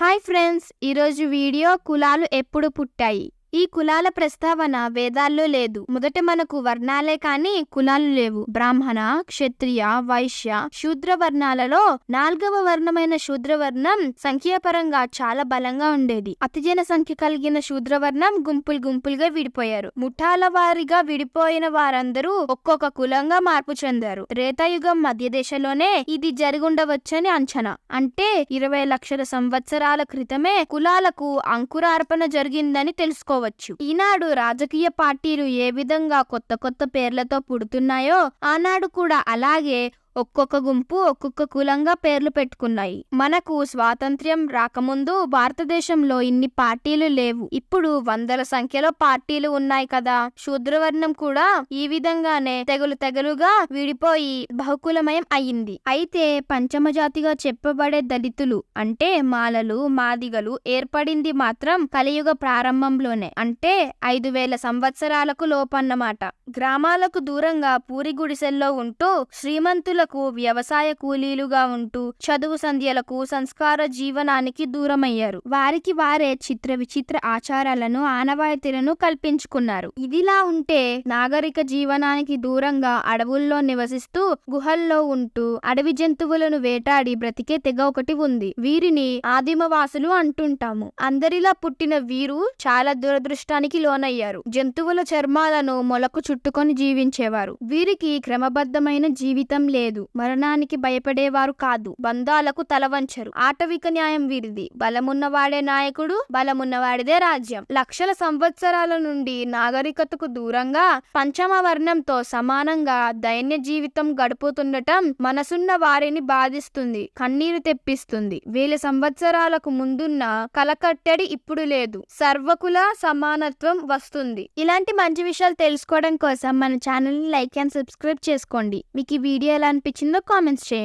Hi friends ఈరోజు video కులాలు ఎప్పుడు పుట్టాయి? ఈ కులాల ప్రస్తావన వేదాల్లో లేదు. మొదట మనకు వర్ణాలే కాని కులాలు లేవు. బ్రాహ్మణ క్షత్రియ వైశ్య శూద్ర వర్ణాలలో నాల్గవ వర్ణమైన శూద్రవర్ణం సంఖ్యాపరంగా చాలా బలంగా ఉండేది. అతిజన సంఖ్య కలిగిన శూద్రవర్ణం గుంపులు గుంపులుగా విడిపోయారు. ముఠాల వారిగా విడిపోయిన వారందరూ ఒక్కొక్క కులంగా మార్పు చెందారు. రేతాయుగం మధ్య దేశంలోనే ఇది జరుగుండవచ్చని అంచనా. అంటే ఇరవై లక్షల సంవత్సరాల క్రితమే కులాలకు అంకురార్పణ జరిగిందని తెలుసుకో చెప్పుకోవచ్చు ఈనాడు రాజకీయ పార్టీలు ఏ విధంగా కొత్త కొత్త పేర్లతో పుడుతున్నాయో ఆనాడు కూడా అలాగే ఒక్కొక్క గుంపు ఒక్కొక్క కులంగా పేర్లు పెట్టుకున్నాయి. మనకు స్వాతంత్ర్యం రాకముందు భారతదేశంలో ఇన్ని పార్టీలు లేవు. ఇప్పుడు వందల సంఖ్యలో పార్టీలు ఉన్నాయి కదా. శూద్రవర్ణం కూడా ఈ విధంగానే తెగులు తెగలుగా విడిపోయి బహుకులమయం అయింది అయితే పంచమజాతిగా చెప్పబడే దళితులు అంటే మాలలు మాదిగలు ఏర్పడింది మాత్రం కలియుగ ప్రారంభంలోనే. అంటే ఐదు వేల సంవత్సరాలకు లోపన్నమాట. గ్రామాలకు దూరంగా పూరి గుడిసెల్లో ఉంటూ శ్రీమంతులకు వ్యవసాయ కూలీలుగా ఉంటూ చదువు సంధ్యలకు సంస్కార జీవనానికి దూరమయ్యారు. వారికి వారే చిత్ర విచిత్ర ఆచారాలను ఆనవాయితీలను కల్పించుకున్నారు. ఇదిలా ఉంటే నాగరిక జీవనానికి దూరంగా అడవుల్లో నివసిస్తూ గుహల్లో ఉంటూ అడవి జంతువులను వేటాడి బ్రతికే తెగ ఒకటి ఉంది. వీరిని ఆదిమవాసులు అంటుంటాము. అందరిలా పుట్టిన వీరు చాలా దురదృష్టానికి లోనయ్యారు. జంతువుల చర్మాలను మొలకు చుట్టుకొని జీవించేవారు. వీరికి క్రమబద్ధమైన జీవితం లేదు. మరణానికి భయపడేవారు కాదు. బంధాలకు తలవంచరు. ఆటవిక న్యాయం వీరిది. బలమున్నవాడే నాయకుడు బలమున్నవాడిదే రాజ్యం. లక్షల సంవత్సరాల నుండి నాగరికతకు దూరంగా పంచమ వర్ణంతో సమానంగా దైన్య జీవితం గడుపుతుండటం మనసున్న వారిని బాధిస్తుంది కన్నీరు తెప్పిస్తుంది. వేల సంవత్సరాలకు ముందున్న కలకట్టడి ఇప్పుడు లేదు. సర్వకుల సమానత్వం వస్తుంది. ఇలాంటి మంచి విషయాలు తెలుసుకోవడం కోసం మన ఛానల్ని లైక్ అండ్ సబ్స్క్రైబ్ చేసుకోండి. మీకు ఈ వీడియో ఎలా అనిపించిందో కామెంట్స్ చేయండి.